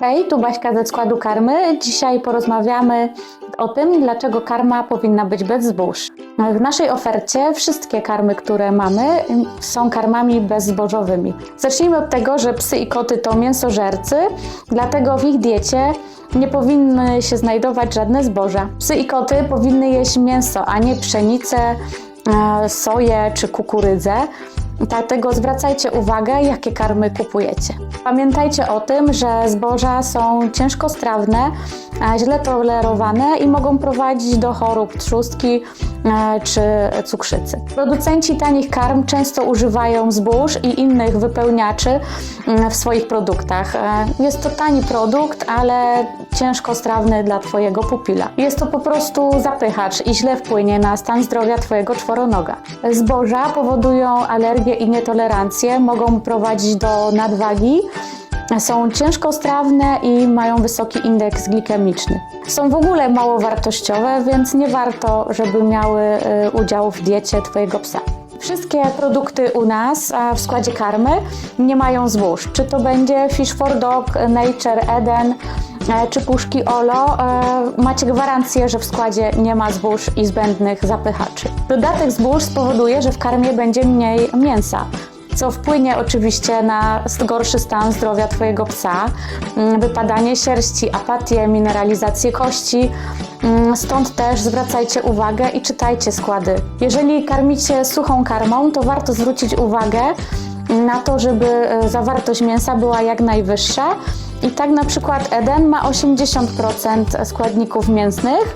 Hej, tu Baśka ze składu karmy. Dzisiaj porozmawiamy o tym, dlaczego karma powinna być bez zbóż. W naszej ofercie wszystkie karmy, które mamy, są karmami bezzbożowymi. Zacznijmy od tego, że psy i koty to mięsożercy, dlatego w ich diecie nie powinny się znajdować żadne zboża. Psy i koty powinny jeść mięso, a nie pszenicę, e, soję czy kukurydzę. Dlatego zwracajcie uwagę, jakie karmy kupujecie. Pamiętajcie o tym, że zboża są ciężkostrawne, źle tolerowane i mogą prowadzić do chorób trzustki czy cukrzycy. Producenci tanich karm często używają zbóż i innych wypełniaczy mm, w swoich produktach. E, Jest to tani produkt, ale ciężkostrawny dla Twojego pupila. Jest to po prostu zapychacz i źle wpłynie na stan zdrowia Twojego czworonoga. Zboża powodują alergie i nietolerancje, mogą prowadzić do nadwagi, są ciężkostrawne i mają wysoki indeks glikemiczny. Są w ogóle mało wartościowe, więc nie warto, żeby miały y, udział w diecie Twojego psa. Wszystkie produkty u nas w składzie karmy nie mają zbóż. Czy to będzie Fish for Dog, Nature, Eden, e, czy puszki Olo, e, macie gwarancję, że w składzie nie ma zbóż i zbędnych zapychaczy. Dodatek zbóż spowoduje, że w karmie będzie mniej mięsa co wpłynie oczywiście na gorszy stan zdrowia Twojego psa, mm, wypadanie sierści, apatię, mineralizację kości. Mm, Stąd też zwracajcie uwagę i czytajcie składy. Jeżeli karmicie suchą karmą, to warto zwrócić uwagę na to, żeby e, zawartość mięsa była jak najwyższa. I tak na przykład Eden ma 80% składników mięsnych,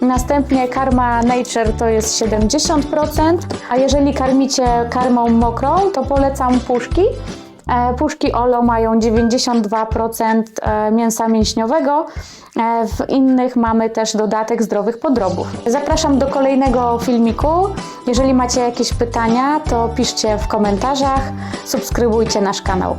Następnie karma Nature to jest 70%, a jeżeli karmicie karmą mokrą, to polecam puszki. E, Puszki Olo mają 92% e, mięsa mięśniowego. E, W innych mamy też dodatek zdrowych podrobów. Zapraszam do kolejnego filmiku. Jeżeli macie jakieś pytania, to piszcie w komentarzach. Subskrybujcie nasz kanał.